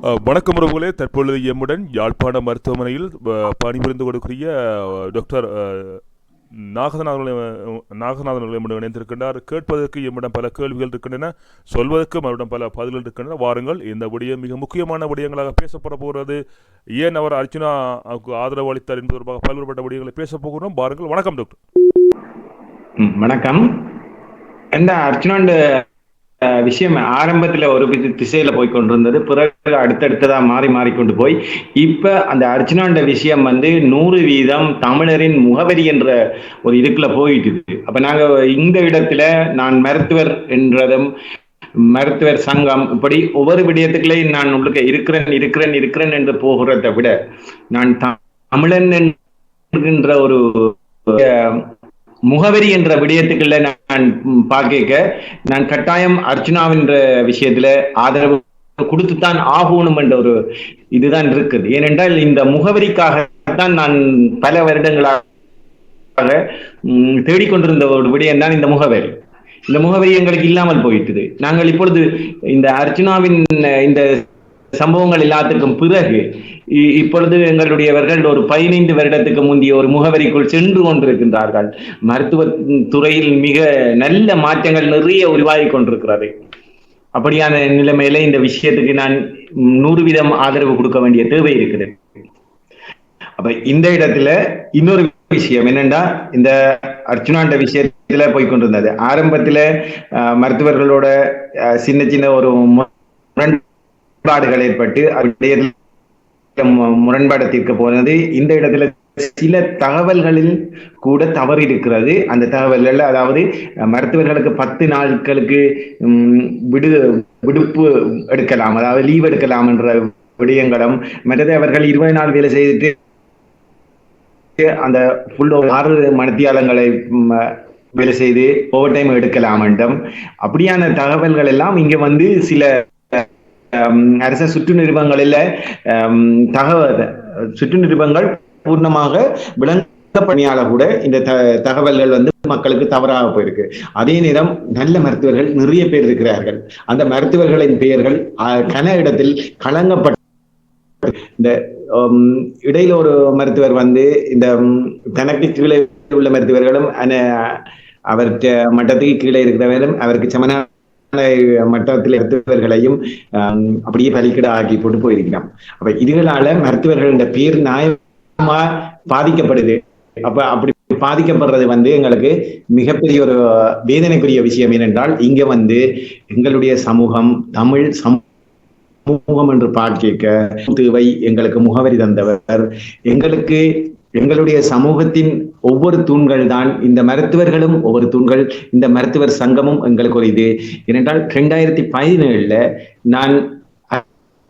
வணக்கம் உறவுகளே. தற்பொழுது எம்முடன் யாழ்ப்பாண மருத்துவமனையில் பணிபுரிந்து கொடுக்கிற டாக்டர் நாகநாதன் நாகநாதன் அவர்கள் இணைந்திருக்கின்றார். கேட்பதற்கு எம்மிடம் பல கேள்விகள் இருக்கின்றன. சொல்வதற்கு அவரிடம் பல பதில்கள் இருக்கின்றன. வாருங்கள். இந்த விடயம் மிக முக்கியமான விடயங்களாக பேசப்பட போகிறது. ஏன் அவர் அர்ச்சுனா ஆதரவு அளித்தார் என்பது தொடர்பாக பல்வேறுபட்ட விடயங்களை பேசப் போகிறோம். வாருங்கள். வணக்கம் டாக்டர். ம், வணக்கம். என்ன அர்ச்சனாண்ட விஷயம் ஆரம்பத்துல ஒரு திசையில போய் கொண்டிருந்தது பிறகு அடுத்தடுத்ததா மாறி மாறிக்கொண்டு போய் இப்ப அந்த அர்ச்சனாண்ட விஷயம் வந்து நூறு வீதம் தமிழரின் முகவரி என்ற ஒரு இதுக்குள்ள போயிட்டு இருக்கு. அப்ப நாங்க இந்த இடத்துல நான் மருத்துவர் என்றதும் மருத்துவர் சங்கம் இப்படி ஒவ்வொரு விடயத்துக்குள்ளேயும் நான் உங்களுக்கு இருக்கிறேன் இருக்கிறேன் இருக்கிறேன் என்று போகிறத விட நான் த- தமிழன் என்கின்ற ஒரு முகவரி என்ற விடயத்துக்குள்ள நான் பார்க்க நான் கட்டாயம் அர்ச்சனாவின்ற விஷயத்துல ஆதரவு கொடுத்துத்தான் ஆகணும் என்ற ஒரு இதுதான் இருக்குது. ஏனென்றால் இந்த முகவரிக்காகத்தான் நான் பல வருடங்களாக தேடிக்கொண்டிருந்த ஒரு விடயம் தான் இந்த முகவரி. இந்த முகவரி எங்களுக்கு இல்லாமல் போயிட்டது. நாங்கள் இப்பொழுது இந்த அர்ச்சனாவின் இந்த சம்பவங்கள் எல்லாத்துக்கும் பிறகு இப்பொழுது எங்களுடையவர்கள் ஒரு பதினைந்து வருடத்துக்கு முந்தைய ஒரு முகவரிக்குள் சென்று கொண்டிருக்கின்றார்கள். மருத்துவ துறையில் மிக நல்ல மாற்றங்கள் நிறைய உருவாகி கொண்டிருக்கிறது. அப்படியான நிலைமையில இந்த விஷயத்துக்கு நான் நூறு வீதம் ஆதரவு கொடுக்க வேண்டிய தேவை இருக்குது. அப்ப இந்த இடத்துல இன்னொரு விஷயம் என்னன்னா இந்த அர்ச்சுனாண்ட விஷயத்துல போய்கொண்டிருந்தது ஆரம்பத்துல மருத்துவர்களோட அஹ், சின்ன சின்ன ஒரு முரண்பாடுகள் ஏற்பட்டு முரண்பாடு தீர்க்க போனது. இந்த இடத்துல சில தகவல்களில் கூட தவறு இருக்கிறது அந்த தகவல்கள் அதாவது மருத்துவர்களுக்கு பத்து நாட்களுக்கு விடு விடுப்பு எடுக்கலாம் அதாவது லீவ் எடுக்கலாம் என்ற விடயங்களும் மற்றது அவர்கள் இருபது நாள் வேலை செய்துட்டு அந்த ஃபுல் ஆறு மணித்தியாலங்களை வேலை செய்து ஓவர் டைம் எடுக்கலாம் என்றும். அப்படியான தகவல்கள் எல்லாம் இங்க வந்து சில அரச சுற்று நிறுவனங்களில் தகவல் சுற்று நிறுவனங்கள் பூர்ணமாக விளங்க பணியால கூட இந்த த- தகவல்கள் வந்து மக்களுக்கு தவறாக போயிருக்கு அதே நேரம் நல்ல மருத்துவர்கள் நிறைய பேர் இருக்கிறார்கள் அந்த மருத்துவர்களின் பெயர்கள் கன இடத்தில் களங்கப்பட்ட இந்த ஹம், இடையில ஒரு மருத்துவர் வந்து இந்த தனக்கு கீழே உள்ள மருத்துவர்களும் அன- அவர்கிட்ட மட்டத்துக்கு கீழே இருக்கிறவர்களும் அவருக்கு சமனான மட்டத்தில் மருத்துவர்களையும் அப்படியே பலிக்கிட ஆக்கி போட்டு போயிருக்கிறான். அப்ப இதுகளால மருத்துவர்களோட பேர் நியாயமா பாதிக்கப்படுது. அப்ப அப்படி பாதிக்கப்படுறது வந்து எங்களுக்கு மிகப்பெரிய ஒரு வேதனைக்குரிய விஷயம் ஏனென்றால் இங்க வந்து எங்களுடைய சமூகம் தமிழ் சமூகம் என்று பார்க்க தேவை எங்களுக்கு முகவரி தந்தவர். எங்களுக்கு எங்களுடைய சமூகத்தின் ஒவ்வொரு தூண்கள் தான் இந்த மருத்துவர்களும் ஒவ்வொரு தூண்கள் இந்த மருத்துவர் சங்கமும் எங்களுக்கு ஒரு இது. ஏனென்றால் ரெண்டாயிரத்தி பதினேழுல நான்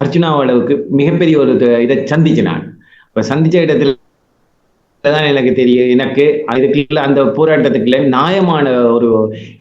அர்ஜுனா அளவுக்கு மிகப்பெரிய ஒரு இதை சந்திச்சு நான். இப்ப சந்திச்ச இடத்துல தான் எனக்கு தெரியும் எனக்கு அதுக்குள்ள அந்த போராட்டத்துக்குள்ள நியாயமான ஒரு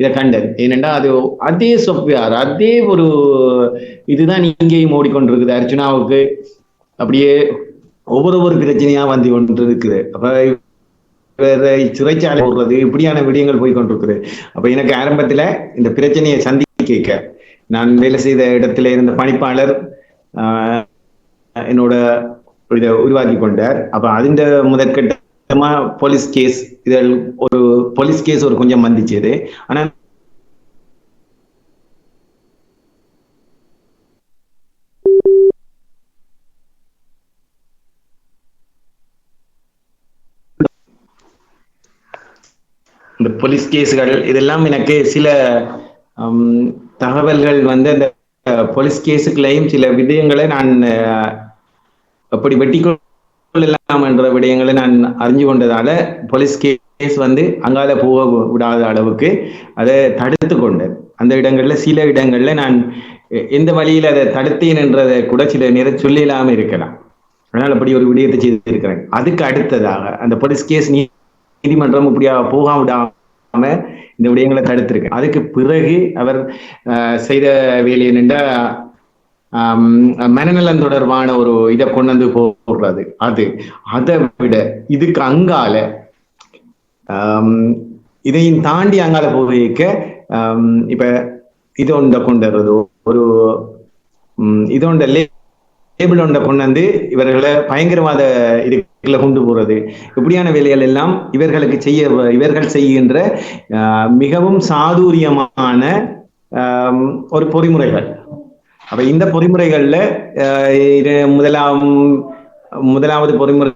இதை கண்டது. ஏனென்றா அது அதே சொப்பியார் அதே ஒரு இதுதான் இங்கேயும் ஓடிக்கொண்டிருக்குது அர்ச்சனாவுக்கு அப்படியே ஒவ்வொரு ஒரு பிரச்சனையா வந்து கொண்டு இருக்குது அப்ப வேற சிறைச்சாலை போடுறது இப்படியான விடயங்கள் போய் கொண்டிருக்குது அப்ப எனக்கு ஆரம்பத்துல இந்த பிரச்சனையை சந்திக்க நான் வேலை செய்த இடத்துல இருந்த பணிப்பாளர் ஆஹ், என்னோட இதை உருவாக்கி கொண்டார். அப்ப அதிண்ட முதற்கட்டமா போலீஸ் கேஸ் இதில் ஒரு போலீஸ் கேஸ் ஒரு கொஞ்சம் வந்துச்சு ஆனா இந்த போலீஸ் கேஸ்கள் இதெல்லாம் எனக்கு சில தகவல்கள் வந்து அந்த போலீஸ் கேஸுக்குள்ளேயும் சில விடயங்களை நான் அப்படி எப்படி வெட்டி கொள்ளலாம் என்ற விடயங்களை நான் அறிஞ்சு கொண்டதால போலீஸ் கேஸ் வந்து அங்கால போக விடாத அளவுக்கு அதை தடுத்து கொண்டேன். அந்த இடங்கள்ல சில இடங்கள்ல நான் எந்த வழியில அதை தடுத்தேன் என்றதை கூட சில நேரம் சொல்லலாம இருக்கலாம். அதனால் அப்படி ஒரு விடயத்தை செய்திருக்கிறேன். அதுக்கு அடுத்ததாக அந்த போலீஸ் கேஸ் நீ நீதிமன்றம் இப்படியா போகாம விடாம இந்த விடயங்களை தடுத்திருக்கு. அதுக்கு பிறகு அவர் செய்த வேலை என்னென்றா மனநலம் தொடர்பான ஒரு இதை கொண்டு வந்து போடுறது. அது அதை விட இதுக்கு அங்கால இதையும் தாண்டி அங்கால போக இப்ப இது ஒன்றை கொண்டு வர்றது. ஒரு ம், இது டேபிள் ஒன்றை கொண்டு வந்து இவர்களை பயங்கரவாத இதுக்குள்ள கொண்டு போறது. இப்படியான வேலைகள் எல்லாம் இவர்களுக்கு செய்ய இவர்கள் செய்கின்ற மிகவும் சாதுரியமான ஒரு பொறிமுறைகள். அப்ப இந்த பொறிமுறைகள்ல முதலாம் முதலாவது பொறிமுறை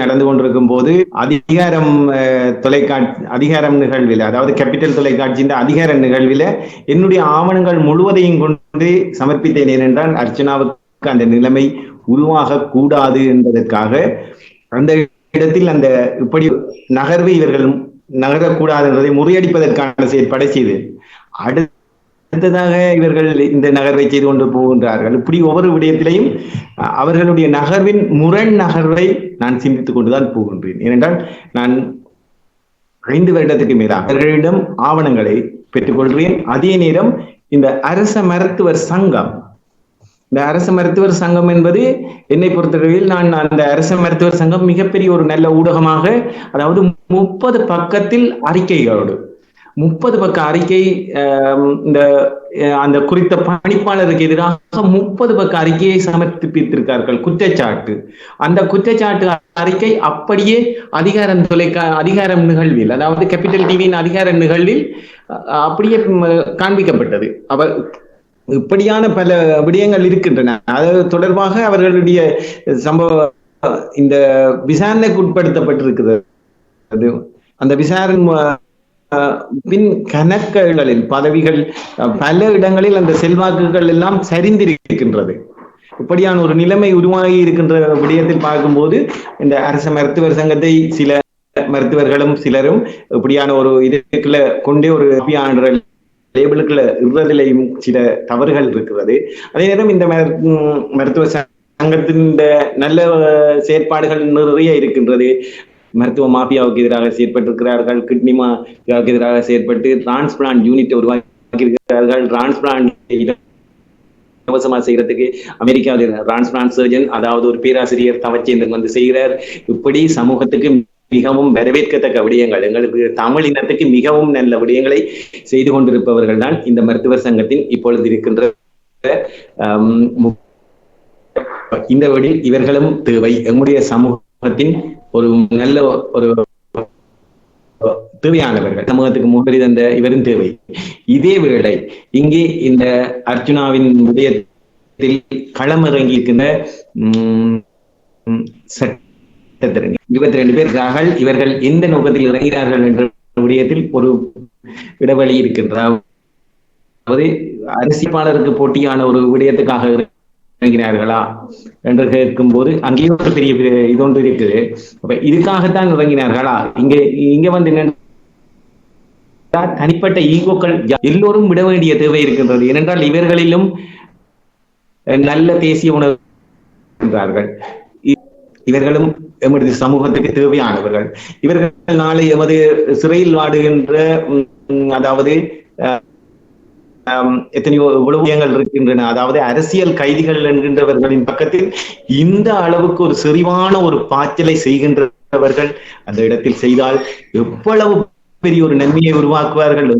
நடந்து கொண்டிருக்கும் போது அதிகாரம் தொலைக்காட்சி அதிகாரம் நிகழ்வில் அதாவது கேபிட்டல் தொலைக்காட்சியின் அதிகார நிகழ்வில் என்னுடைய ஆவணங்கள் முழுவதையும் கொண்டு சமர்ப்பித்தேன். ஏனென்றால் அர்ச்சனாவுக்கு அந்த நிலைமை உருவாக கூடாது என்பதற்காக அந்த இடத்தில் அந்த இப்படி நகர்வை இவர்கள் நகரக்கூடாது என்பதை முறியடிப்பதற்கான செயற்பாடை செய்து அடுத்ததாக இவர்கள் இந்த நகர்வை செய்து கொண்டு போகின்றார்கள். இப்படி ஒவ்வொரு விடயத்திலையும் அவர்களுடைய நகர்வின் முரண் நகர்வை நான் சிந்தித்துக் கொண்டுதான் போகின்றேன். ஏனென்றால் நான் ஐந்து வருடத்துக்கு மேலாக அவர்களிடம் ஆவணங்களை பெற்றுக்கொள்கிறேன். அதே நேரம் இந்த அரச மருத்துவர் சங்கம் இந்த அரச மருத்துவர் சங்கம் என்பது என்னை பொறுத்தவரையில் நான் அந்த அரச மருத்துவர் சங்கம் மிகப்பெரிய ஒரு நல்ல ஊடகமாக அதாவது முப்பது பக்கத்தில் அறிக்கைகளோடு முப்பது பக்க அறிக்கை இந்த அஹ், அந்த குறித்த பணிப்பாளருக்கு எதிராக முப்பது பக்க அறிக்கையை சமர்ப்பித்திருக்கார்கள் குற்றச்சாட்டு. அந்த குற்றச்சாட்டு அறிக்கை அப்படியே அதிகாரம் தொலைக்க அதிகாரம் நிகழ்வில் அதாவது கேபிட்டல் டிவியின் அதிகார நிகழ்வில் அஹ், அப்படியே காண்பிக்கப்பட்டது. அவர் இப்படியான பல விடயங்கள் இருக்கின்றன. அது தொடர்பாக அவர்களுடைய சம்பவ இந்த விசாரணைக்கு உட்படுத்தப்பட்டிருக்கிறது. அந்த விசாரணை பின் கணக்குகளில் பதவிகள் பல இடங்களில் அந்த செல்வாக்குகள் எல்லாம் சரிந்திருக்கின்றது. இப்படியான ஒரு நிலைமை உருவாகி இருக்கின்ற விடயத்தில் பார்க்கும்போது இந்த அரச மருத்துவர் சங்கத்தை சில மருத்துவர்களும் சிலரும் இப்படியான ஒரு இதுக்குள்ள கொண்டே ஒரு ஆண்டுகள் லேபிளுக்குள்ள இருந்ததிலையும் சில தவறுகள் இருக்கிறது. அதே நேரம் இந்த மருத்துவ சங்கத்தின் இந்த நல்ல செயற்பாடுகள் நிறைய இருக்கின்றது. மருத்துவ மாஃபியாவுக்கு எதிராக செயற்பட்டிருக்கிறார்கள் கிட்னி மாஃபியாவுக்கு எதிராக செயற்பட்டு டிரான்ஸ்பிளான்ட் யூனிட் உருவாக்கி இருக்கிறார்கள் டிரான்ஸ்பிளான்ட் இலவசமா செய்யறதுக்கு அமெரிக்காவில் டிரான்ஸ்பிளான்ட் சர்ஜன் அதாவது ஒரு பேராசிரியர் தவச்சேந்தன் வந்து செய்கிறார். இப்படி சமூகத்துக்கு மிகவும் வரவேற்கத்தக்க விடயங்கள். எங்களுக்கு தமிழ் இனத்துக்கு மிகவும் நல்ல விடயங்களை செய்து கொண்டிருப்பவர்கள் தான் இந்த மருத்துவர் சங்கத்தின் இப்பொழுது இருக்கின்ற இந்த வழியில் இவர்களும் தேவை. எங்களுடைய சமூகத்தின் ஒரு நல்ல ஒரு தேவையானவர்கள். சமூகத்துக்கு முகரி தந்த இவரும் தேவை. இதே வேளை இங்கே இந்த அர்ஜுனாவின் விடயத்தில் களமிறங்கி இருக்கின்ற உம், உம், இருபத்தி ரெண்டு பேர் இருக்கிறார்கள் இவர்கள் எந்த நோக்கத்தில் இறங்கிறார்கள் என்ற விடயத்தில் ஒரு இடைவெளி இருக்கின்றார் அதாவது அரசியலாளருக்கு போட்டியான ஒரு விடயத்துக்காக இறங்கினார்களா என்று கேட்கும் போது அங்கேயும் ஒரு பெரிய பெரிய இது ஒன்று இருக்குது. அப்ப இதுக்காகத்தான் இறங்கினார்களா இங்க இங்க வந்து என்ன தனிப்பட்ட ஈகோக்கள் எல்லோரும் விட வேண்டிய தேவை இருக்கின்றது. ஏனென்றால் இவர்களிலும் நல்ல தேசிய உணர்வு என்றார்கள் இவர்களும் எமது சமூகத்துக்கு தேவையானவர்கள். இவர்கள் நாளை எமது சிறையில் வாடுகின்ற அதாவது எத்தனையோ இவ்வளவு இருக்கின்றன. அதாவது அரசியல் கைதிகள் என்கின்றவர்களின் பக்கத்தில் இந்த அளவுக்கு ஒரு செறிவான ஒரு பாய்ச்சலை செய்கின்றவர்கள் அந்த இடத்தில் செய்தால் எவ்வளவு பெரிய ஒரு நன்மையை உருவாக்குவார்கள்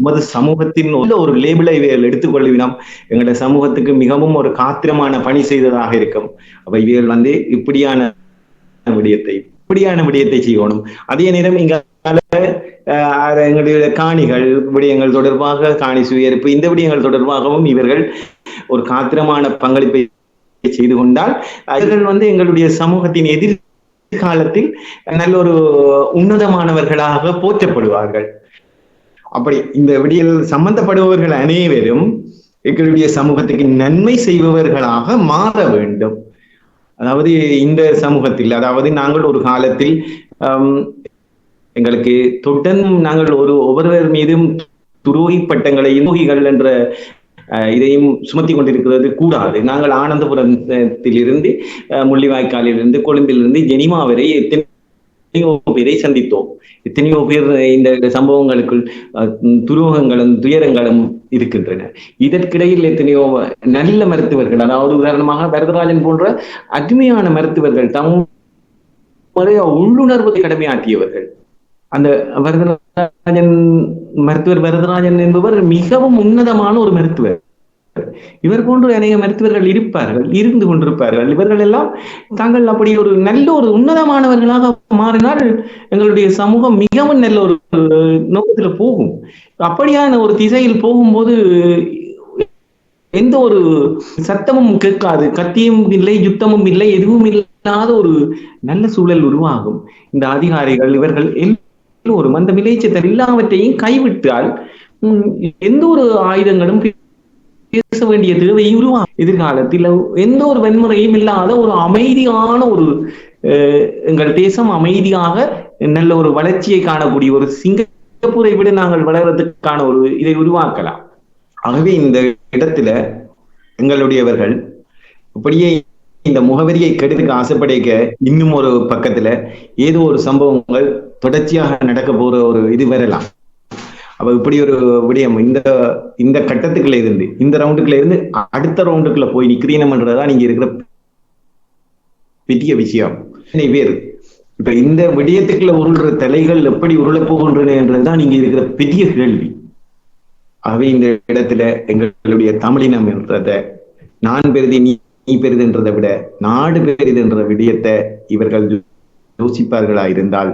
உமது சமூகத்தின் உள்ள ஒரு லேபிளை எடுத்துக்கொள்ளுவினம். எங்களுடைய சமூகத்துக்கு மிகவும் ஒரு காத்திரமான பணி செய்ததாக இருக்கும். அப்ப இவர்கள் வந்து இப்படியான விடயத்தை இப்படியான விடயத்தை செய்யணும். அதே நேரம் இங்க எங்களுடைய காணிகள் விடயங்கள் தொடர்பாக காணி சுயரிப்பு இந்த விடயங்கள் தொடர்பாகவும் இவர்கள் ஒரு காத்திரமான பங்களிப்பை செய்து கொண்டால் இவர்கள் வந்து எங்களுடைய சமூகத்தின் எதிர்காலத்தில் நல்ல ஒரு உன்னதமானவர்களாக போற்றப்படுவார்கள். அப்படி இந்த விடியல் சம்பந்தப்படுபவர்கள் அனைவரும் எங்களுடைய சமூகத்துக்கு நன்மை செய்பவர்களாக மாற வேண்டும். அதாவது இந்த சமூகத்தில் அதாவது நாங்கள் ஒரு காலத்தில் எங்களுக்கு தொடர்ந்து நாங்கள் ஒரு ஒவ்வொருவர் மீதும் துரோகி பட்டங்களை துரோகிகள் என்ற அஹ், இதையும் சுமத்தி கொண்டிருக்கிறது கூடாது. நாங்கள் ஆனந்தபுரத்தில் இருந்து முள்ளிவாய்க்காலிலிருந்து கொழும்பிலிருந்து ஜெனிமா வரை எத்தனையோ பேரை சந்தித்தோம். எத்தனையோ பேர் இந்த சம்பவங்களுக்குள் துரோகங்களும் துயரங்களும் இருக்கின்றன. இதற்கிடையில் எத்தனையோ நல்ல மருத்துவர்கள் அதாவது உதாரணமாக வரதராஜன் போன்ற அருமையான மருத்துவர்கள் தம்முடைய உள்ளுணர்வு கடமையாற்றியவர்கள். அந்த வரதராஜன் மருத்துவர் வரதராஜன் என்பவர் மிகவும் உன்னதமான ஒரு மருத்துவர். இவர் போன்ற அநேக மருத்துவர்கள் இருப்பார்கள் இருந்து கொண்டிருப்பார்கள். இவர்கள் எல்லாம் தாங்கள் அப்படி ஒரு நல்ல ஒரு உன்னதமானவர்களாக மாறினால் எங்களுடைய சமூகம் மிகவும் நல்ல ஒரு நோக்கத்துல போகும். அப்படியான ஒரு திசையில் போகும்போது எந்த ஒரு சத்தமும் கேட்காது கத்தியும் இல்லை யுத்தமும் இல்லை எதுவும் இல்லாத ஒரு நல்ல சூழல் உருவாகும். இந்த அதிகாரிகள் இவர்கள் எல்லோரும் அந்த விளைச்சத்தில் எல்லாவற்றையும் கைவிட்டால் உம், எந்த ஒரு ஆயுதங்களும் பேச வேண்டிய தேவை உருவாகும் எதிர்காலத்தில் எந்த ஒரு வன்முறையும் இல்லாத ஒரு அமைதியான ஒரு அஹ், எங்கள் தேசம் அமைதியாக நல்ல ஒரு வளர்ச்சியை காணக்கூடிய ஒரு சிங்கப்பூரை விட நாங்கள் வளர்றதுக்கான ஒரு இதை உருவாக்கலாம். ஆகவே இந்த இடத்துல எங்களுடையவர்கள் அப்படியே இந்த முகவரியை கெடுக்க ஆசைப்படைக்க இன்னும் ஒரு பக்கத்துல ஏதோ ஒரு சம்பவங்கள் தொடர்ச்சியாக நடக்க போற ஒரு இது வரலாம். அப்ப இப்படி ஒரு விடயம் இந்த இந்த கட்டத்துக்குள்ள இருந்து இந்த ரவுண்டுக்குள்ள இருந்து அடுத்த ரவுண்டுக்குள்ள போய் நிக்கிறீனம்ன்றதுதான் நீங்க இருக்கிற பெரிய விஷயம். இத்தனை பேர் இப்ப இந்த விடயத்துக்குள்ள உருள்ற தலைகள் எப்படி உருளப் போகின்றன என்றதுதான் நீங்க இருக்கிற பெரிய கேள்வி. ஆகவே இந்த இடத்துல எங்களுடைய தமிழினம் என்றத நான் பெருதி நீ நீ பெரிதுன்றதை விட நாடு பெரிதுன்ற விடயத்தை இவர்கள் யோசிப்பார்களா இருந்தால்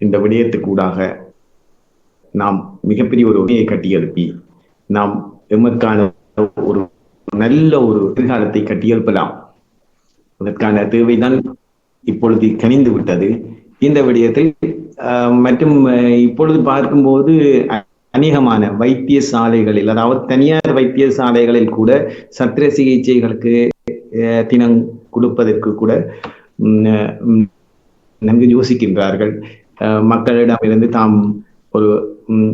இந்த விடயத்துக்கூடாக நாம் மிகப்பெரிய ஒரு உண்மையை கட்டியெழுப்பி நாம் எமக்கான ஒரு நல்ல ஒரு எதிர்காலத்தை கட்டியெழுப்பலாம் அதற்கான தேவைதான் இப்பொழுது கனிந்து விட்டது. இந்த விடயத்தில் ஆஹ், மற்றும் இப்பொழுது பார்க்கும்போது அ- அநேகமான வைத்தியசாலைகளில் அதாவது தனியார் வைத்தியசாலைகளில் கூட சத்திர சிகிச்சைகளுக்கு அஹ், தினம் கொடுப்பதற்கு கூட நன்கு யோசிக்கின்றார்கள். அஹ், மக்களிடமிருந்து தாம் ஒரு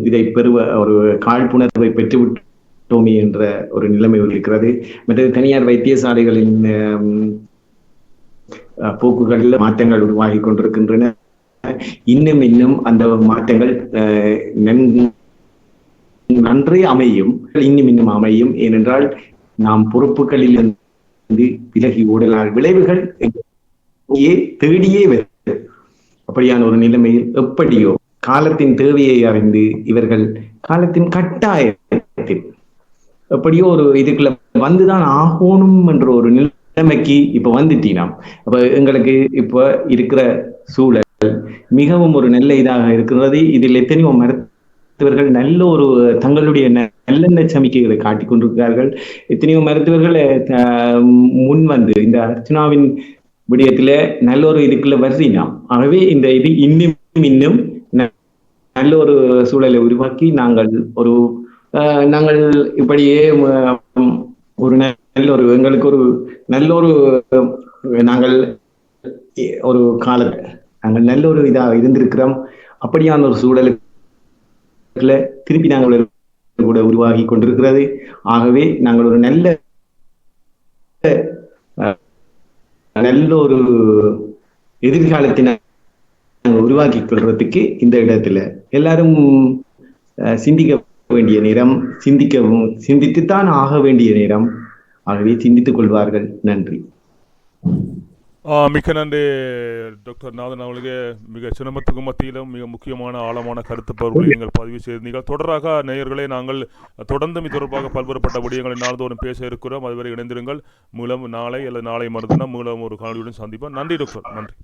இதை பெறுவ ஒரு காழ்ப்புணர்வை பெற்றுவிட்டோமே என்ற ஒரு நிலைமை இருக்கிறது மற்றது தனியார் வைத்தியசாலைகளின் போக்குகளில் மாற்றங்கள் உருவாகி கொண்டிருக்கின்றன. இன்னும் இன்னும் அந்த மாற்றங்கள் அஹ், நன்றே அமையும். இன்னும் இன்னும் அமையும். ஏனென்றால் நாம் பொறுப்புகளில் இருந்து விலகி ஓடலாம். விளைவுகள் தேடியே வருது அப்படியான ஒரு நிலைமையில் எப்படியோ காலத்தின் தேவையை அறிந்து இவர்கள் காலத்தின் கட்டாயத்தில் எப்படியோ ஒரு இதுக்குள்ள வந்துதான் ஆகணும் என்ற ஒரு நிலைமைக்கு இப்ப வந்துட்டீனாம் அப்ப எங்களுக்கு இப்ப இருக்கிற சூழல் மிகவும் ஒரு நல்ல இதாக இருக்கிறது. இதில் எத்தனையோ மருத்துவர்கள் நல்ல ஒரு தங்களுடைய நல்லெண்ண சமிக்கைகளை காட்டிக் கொண்டிருக்கிறார்கள். எத்தனையோ மருத்துவர்கள் முன் வந்து இந்த அர்ச்சனாவின் விடயத்துல நல்ல ஒரு இதுக்குள்ள வருகிறோம் ஆகவே இந்த இது இன்னும் இன்னும் நல்ல ஒரு சூழலை உருவாக்கி நாங்கள் ஒரு அஹ், நாங்கள் இப்படியே ஒரு நல்ல ஒரு எங்களுக்கு ஒரு நல்ல ஒரு நாங்கள் ஒரு கால நாங்கள் நல்ல ஒரு இதா இருந்திருக்கிறோம். அப்படியான ஒரு சூழலுக்குள்ள திருப்பி நாங்கள் ஒரு கூட உருவாகி கொண்டிருக்கிறது. ஆகவே நாங்கள் ஒரு நல்ல அஹ், நல்ல ஒரு எதிர்காலத்தின் உருவாக்கி கொள்றதுக்கு இந்த இடத்துல. எல்லாரும் சிந்திக்க வேண்டிய நேரம் சிந்திக்கவும் சிந்தித்துத்தான் ஆக வேண்டிய நேரம் ஆகவே சிந்தித்துக் கொள்வார்கள். நன்றி. மிக்க நன்றி டாக்டர் நாதன் அவர்களுக்கு மிக சிரமத்துக்கு மத்தியிலும் மிக முக்கியமான ஆழமான கருத்து பருவங்களை நீங்கள் பதிவு செய்தீர்கள். தொடராக நேயர்களை நாங்கள் தொடர்ந்து இது தொடர்பாக பல்வேறுபட்ட விடயங்களை நாள்தோறும் பேச இருக்கிறோம். அதுவரை இணைந்திருங்கள். மூலம் நாளை அல்லது நாளை மறுதினம் மூலம் ஒரு காணொலியுடன் சந்திப்போம். நன்றி டாக்டர். நன்றி.